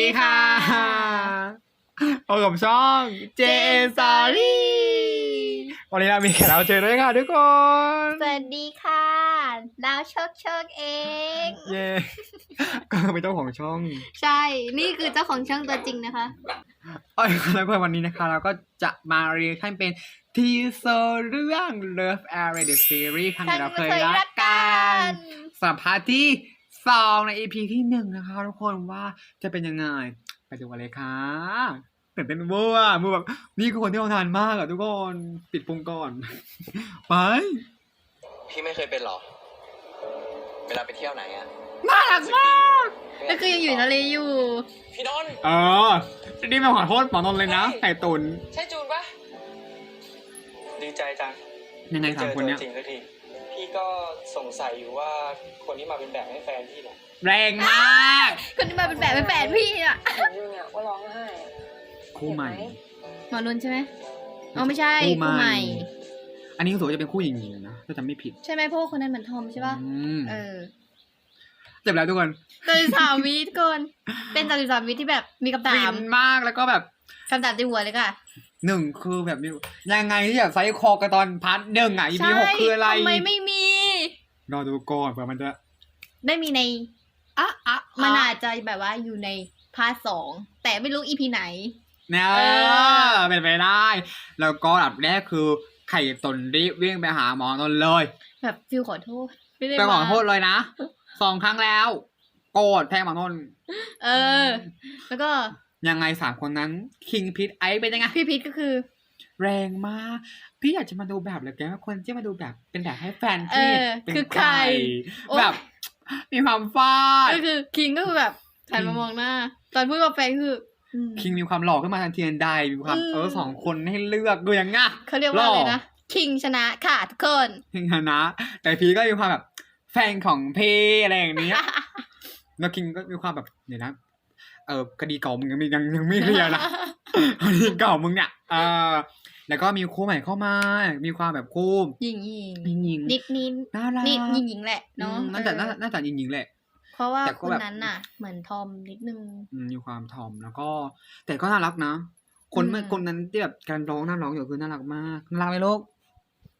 ดีค่ะพบกับช่องเจสารีวันนี้เรามีแขกรับเชิญด้วยค่ะทุกคน สวัสดีค่ะดาวโชคโชคเอง เย่ก็เป็นเจ้าของช่อง ใช่ นี่คือเจ้าของช่องตัวจริงนะคะโอ้ยแล้วก็วันนี้นะคะ เราก็จะมาเรียนขั้นเป็นทีเซอร์เรื่อง Love Area The Series ครั้งที่เราเคยรักกันสัมภาษณ์ที่ สองใน EP ที่หนึ่งนะคะทุกคนว่าจะเป็นยังไง ไปดูกันเลยค่ะตื่นเต้นเวอร์อะมือแบบนี่คือคนที่เราทานมากอะทุกคนปิดพุงก่อน ไป พี่ไม่เคยเป็นหรอ เวลาไปเที่ยวไหนอะน่ารักมากก็คือยังอยู่ทะเลอยู่ พี่นนท์เออนี่มาขอโทษหมอนนท์เลยนะไข่ตุนใช่จูนปะดีใจจังยังไงเจสามอคนตัวเนี้ยจริงสักที พี่ก็สงสัยอยู่ว่าคนที่มาเป็นแบบให้แฟนพี่เนี่ยแรงมาก คนที่มาเป็นแบบเป็นแฟนพี่อะเห็นอยู่เนี่ยว่าร้องไห้อะคู่ใหม่เห็นไหมอรุนใช่ไหมอ๋อไม่ใช่คู่คู่ใหใหม่ม่ อันนี้รู้สึกว่าจะเป็นคู่หญิงๆนะถ้าจำไม่ผิดใช่ไหมเพราะว่าคนนั้นเหมือนทอมใช่ป่ะอืมเออเจ็บแล้วทุกคนจาริสามวิทุกคนเป็นจาริสามวิที่แบบมีคำถาฟิมนมากแล้วก็แบบคำถามในหัวเลยค่ะ หนึ่งคือแบบนี้ยังไงที่แบบไซส์คอกันตอนพาร์ทหนึ่งอะ EP หกคืออะไรทำไมไม่มีรอดูก่อนเผื่อมันจะได้มีในอะอะมันอาจจะแบบว่าอยู่ในพาร์ทสองแต่ไม่รู้อีพีไหนเนี่ยเออเป็นไปได้ แล้วก็อันดับแรกคือไข่ตนรีบวิ่งไปหาหมอนนท์เลย แบบฟิลขอโทษไม่ได้ไปขอมาโทษเลยนะสองครั้งแล้ว โกรธแทนหมอนนท์เออ แล้วก็ ยังไงสามคนนั้น คิงพิทไอซ์เป็นยังไง พี่พีทก็คือ แรงมาก พี่อยากจะมาดูแบบเลยแกว่าคนที่มาดูแบบเป็นแบบให้แฟนเอพี่อเป็นคือใคร โอ๊ย แบบ มีความฟาด ก็คือคิงก็คือแบบหันมามองหน้า ตอนพูดกับแฟนคืออืม คิงมีความหล่อขึ้นมาทันทีทันใดมีความอืม เออสองคนให้เลือกดูยังไง เขาเรียกว่าอะไรหล่อนะคิงชนะค่ะทุกคนคิงนะ แต่พี่ก็มีความแบบแฟนของเพอะไรอย่างเนี้ย แล้วคิงก็มีความแบบเดี๋ยวนะเออคดีเก่ามึงยังไม่ยังยังไม่เคลียร์นะคดีเก่ามึงเนี่ยเออแล้วก็มีคู่ใหม่เข้ามา มีความแบบคู่หญิงหญิงหญิงๆนิดนิดน่ารักนิดหญิงหญิงแหละเนาะอืมน่าจะเออน่าน่าจะหญิงๆแหละ เพราะว่าแต่คก็นแบบนั้นน่ะ เหมือนทอมนิดนึงอืมมีความถ่อมแล้วก็ แต่ก็น่ารักนะ คนอืมเมื่อคนนั้นที่แบบการร้องน่าร้องอยู่คือน่ารักมากน่ารักไหมลูก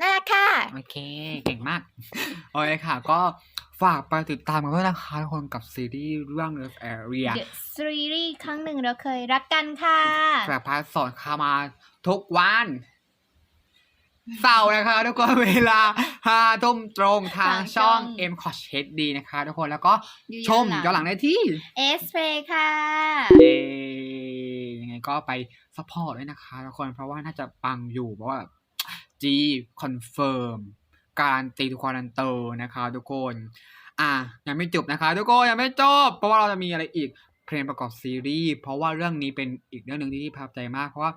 น่ารักค่ะ โอเค เก่งมาก โอเคค่ะ ก็ฝากไปติดตามกันด้วยนะคะทุกคนกับซีรีส์เรื่อง Love Area The Series ครั้งหนึ่งเราเคยรักกันค่ะแบบพาร์ทสอนคามาทุกวันเสาร์นะคะทุกคนเวลาห้าทุ่มตรงทางทางช่ช่อองง M c o s HD นะคะ ทุกคนแล้วก็อยู่ชมย้อนหลังได้ที่เอสเพค่ะเย้ยังไงก็ไปซัพพอร์ตด้วยนะคะทุกคนเพราะว่าน่าจะปังอยู่เพราะว่า จีคอนเฟิร์มการตีทุกควอลันเตอร์นะคะทุกคน อะยังไม่จบนะคะ ทุกคนยังไม่จบ เพราะว่าเราจะมีอะไรอีกเพลงประกอบซีรีส์เพราะว่าเรื่องนี้เป็นอีกเรื่องหนึ่งที่ประทับใจมาก เพราะว่า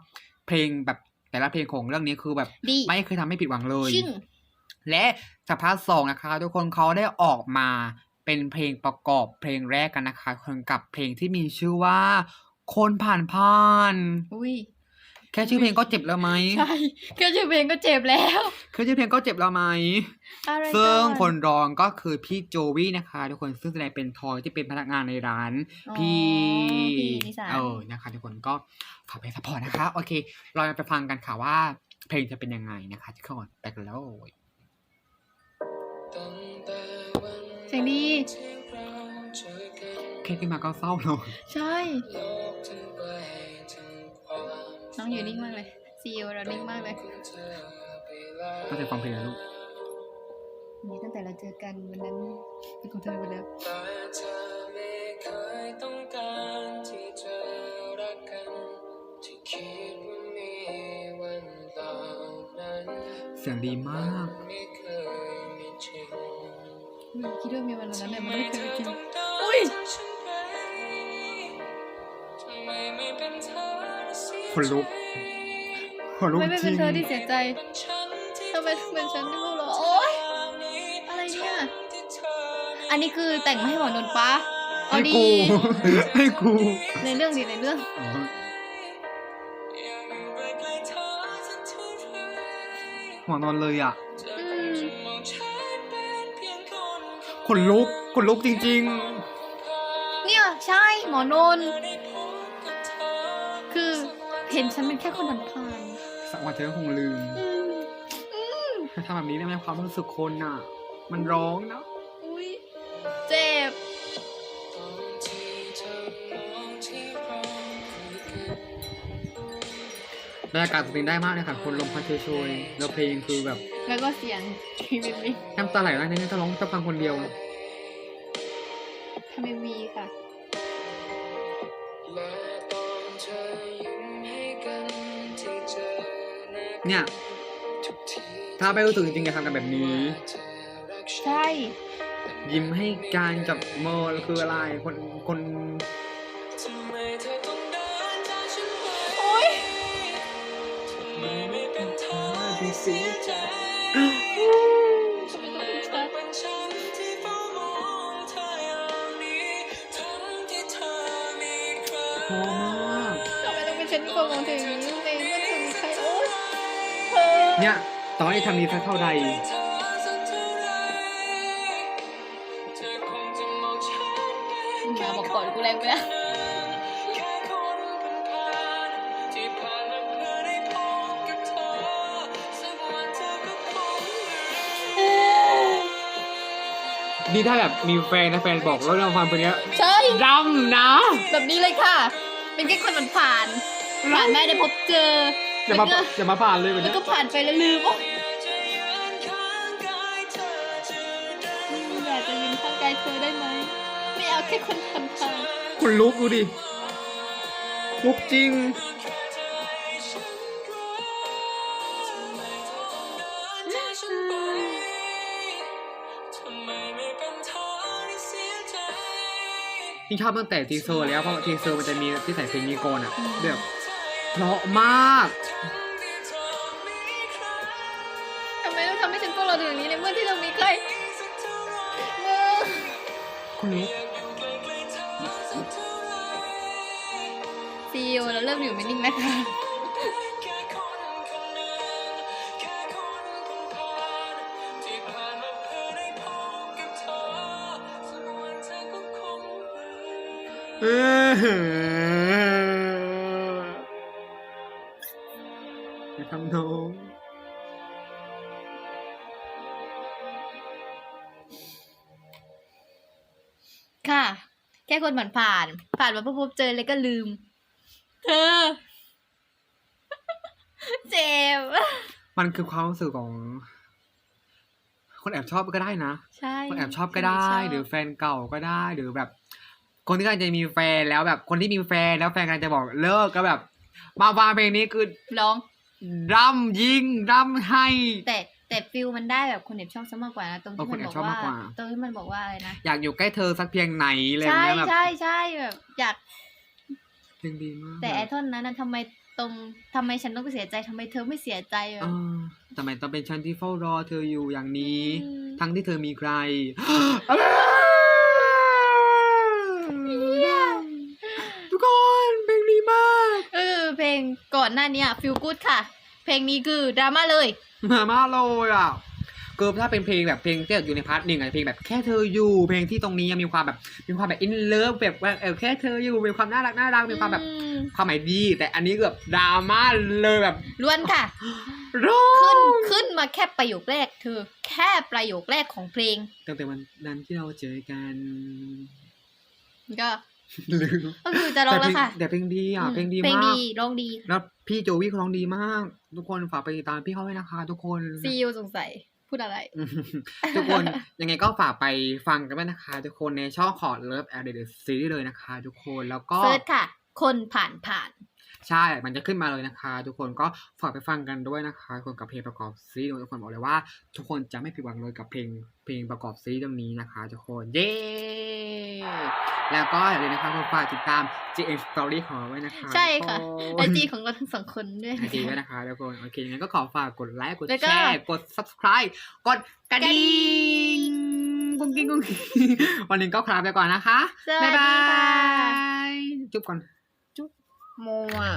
เพลงแบบแต่ละเพลงของเรื่องนี้คือแบบดีไม่เคยทำให้ผิดหวังเลยชึ่งและสัปดาห์สองนะคะ ทุกคนเขาได้ออกมาเป็นเพลงประกอบเพลงแรกกันนะคะคนกับเพลงที่มีชื่อว่า คนผ่านผ่านอุ้ย แค่ชื่อเพลงก็เจ็บแล้วไหมใช่แค่ชื่อเพลงก็เจ็บแล้วแค่ชื่อเพลงก็เจ็บแล้วไหมอะไรซึ่งก่อคนร้องก็คือพี่โจวี่นะคะทุกคนซึ่งแสดงเป็นทอยที่เป็นพนักงานในร้านอ๋อพี่พี่นิสานเออนะคะทุกคนก็ฝากไปสปอร์ตนะคะ โอเค เราไปฟังกันค่ะว่า เพลงจะเป็นยังไงนะคะทุกคนไปกันแล้วเสียงดีแค่ขึ้นมาก็เศร้าเนอะใช่ น้องอยู่นิ่งมากเลยซีอเรานิ่งมากเลยก็จะฟังเพลงนะลูกนี่ตั้งแต่เราเจอกันวันนั้นเป็นของเธอไปแล้วแต่เธอไม่เคยต้องการที่จะรักกันที่คิดว่ามีวันเหล่านั้นเสียงดีมากไม่เคยมีจริงอุ๊ยคิดว่ามีวันนั้นแต่มันไม่เคยจริง คนลุกคนลุกไม่ไม่จริเป็นงเธอที่เสียใจทำไมต้องเป็นฉันที่พูดเหรอโอ๊ยอะไรเนี่ย อันนี้คือแต่งมาให้หมอนนท์ปะเอาให้ดีกูให้กู ในเรื่องดีในเรื่องอ๋อหัวนอนเลยอะ อืมคนลุกคนลุกจริง เนี่ยใช่หมอนนท์คือ เห็นฉันเป็นแค่คนผ่านผ่านสักวันเธอก็คงลืมๆอืมอืมถ้าทำแบบนี้ได้ไหมความรู้สึกคนน่ะ มันร้องนะอุ้ยเจ็บตอนที่เธอมองที่เราคุยกันบรรยากาศตรงนี้ได้มากเลยค่ะ คนลมพัดโชยๆแล้วเพลงคือแบบแล้วก็เสียงทีวีวีน้ำตาไหลแล้วเนี่ยถ้าร้องจะฟังคนเดียวทำไมวีค่ะและ เนี่ยทุกทีถ้าไม่รู้สึกจริงๆอย่าทำกันแบบนี้เธอรักฉันใช่ ยิ้มให้การกับเมอร์คืออะไรคนคนทำไมเธอต้องเดินจากฉันไปโอ๊ยทำไมไม่เป็นเธอที่เสียใจทำไมต้องเป็นฉันที่เฝ้ามองเธออย่างนี้ทั้งที่เธอมีใครพอมากทำไมต้องเป็นฉันที่โกงถึงใน เธอเนี่ยตอนที่ทำนี้สักเท่าใดเธอสักเท่าไรเธอคงจะมองฉันเป็นอย่าบอกก่อนกูแรงไปแล้วแค่คนผ่านๆที่ผ่านมาเพื่อได้พบกับเธอสักวันเธอก็คงลืมนี่ถ้าแบบมีแฟนนะแฟนบอกแล้วเราฟังเพลงเนี้ยใช่ดำนะ แบบนี้เลยค่ะ เป็นแค่คนผ่านผ่านผ่านไม่ได้พบเจอ อย่ามาอย่ามาผ่านเลยแบบแล้วเนี้ยก็ผ่านไปแล้วลืมโอ๊ยจะยืนข้างกายเธอจะได้อยากจะยืนข้างกายเธอได้ไหม ไม่เอาแค่คนผ่านผ่านคุณลุกดูดิลุกจริงแค่เธอให้ฉันกลัวทำไมเธอต้องเดินจากฉันไปทำไมไม่เป็นเธอที่เสียใจที่ชอบตั้งแต่ทีเซอร์แล้วเพราะทีเซอร์มันจะมีที่ใส่เพลงนี้ก่อนอะแบบ เพราะมาก ทำไมต้องทำให้ฉันพวกเราถึงอย่างนี้ในเมื่อที่เรามีใครเออคุณลุกซีโอแล้วเริ่มอยู่ไม่นิ่งนะคะแค่คนคนหนึ่งแค่คนผ่านๆที่ผ่านมาเพื่อได้พบกับเธอสักวันเธอก็คงลืมเออ ทำน้องค่ะ แค่คนผ่านผ่านๆผ่านมาพบพบเจอเลยก็ลืม เธอ เจ็บ มันคือความรู้สึกของ คนแอบชอบก็ได้นะ ใช่ คนแอบชอบก็ได้ชบหรือแฟนเก่าก็ได้ หรือแบบ คนที่กำลังจะมีแฟนแล้วแบบ คนที่มีแฟนแล้วแฟนกำลังจะบอกเลิกก็แบบ มาฟังเพลงนี้คือร้อง ร่ำยิงร่ำให้ แต่แต่ฟิลมันได้แบบคนแอบชอบซะมากกว่านะตรงที่เออคมันนแอบบอกชอบว่ามากกว่าตรงที่มันบอกว่าอะไรนะอยากอยู่ใกล้เธอสักเพียงไหนอะไรใช่เงี้ยแบบใช่ใช่แบบอยากเพลงดีมากแต่ไอ้ท่อนนั้นนะทำไมตรงทำไมฉันต้องเสียใจทำไมเธอไม่เสียใจแบเอบอทำไมต้องเป็นฉันที่เฝ้ารอเธออยู่อย่างนี้อืมทั้งที่เธอมีใครทุกคนเพลงดีมาก เออเพลงก่อนหน้านี้ฟิลกูดค่ะ เพลงนี้คือดราม่าเลยมามากเลยอะคือถ้าเป็นเพลงแบบเพลงที่อยู่ในพาร์ทหนึ่งอะเพลงแบบแค่เธออยู่ เพลงที่ตรงนี้ยังมีความแบบมีความแบบอินเลิฟแบบว่าเออแค่เธออยู่มีความน่ารักน่ารักมีความแบบอืมความหมายดี แต่อันนี้แบบดราม่าเลยแบบล้วนค่ะ ร้อขึ้นงขึ้นมาแค่ประโยคแรกเธอ แค่ประโยคแรกของเพลงตั้งแต่วันนั้นที่เราเจอกัน ก็ ลืมก็คือจะร้องแล้วค่ะแต่เพลงดีอะเพลงดีเพลงมากดีร้องดีแล้วพี่โจวี่เขาร้องดีมาก ทุกคนฝากไปติดตามพี่เขาด้วยนะคะทุกคน ซีอูสงสัยพูดอะไรอืมทุกคน ยังไงก็ฝากไปฟังกันด้วยนะคะ ทุกคนในช่องขอเลิฟแอดเดอร์ซีรีส์เลยนะคะ ทุกคนแล้วก็ เซิร์ชค่ะ คนผ่านผ่านใช่ มันจะขึ้นมาเลยนะคะ ทุกคนก็ฝากไปฟังกันด้วยนะคะคนกับเพลงประกอบซีรีส์ทุกคนบอกเลยว่า ทุกคนจะไม่ผิดหวังเลยกับเพลงเพลงประกอบซีรีส์เรื่องนี้นะคะ ทุกคนเย้แล้วก็อย่าลืมนะคะทุกคนฝากติดตาม GM Story ของเราด้วยนะคะ ใช่ค่ะทุกไอคนจีของเราทั้งสองคนด้วยไอจีด้วยนะคะทุกคนโอเคงั้นก็ขอฝากกดไลค์กดแล้วก็แชร์กด subscribe กดกระดิ่งกุ้งกิ้งกุ้งกิ้งวันนี้ก็คลาไปก่อนนะคะสวัสบ๊ายดีบาค่ะยจุ๊บก่อนโมอะ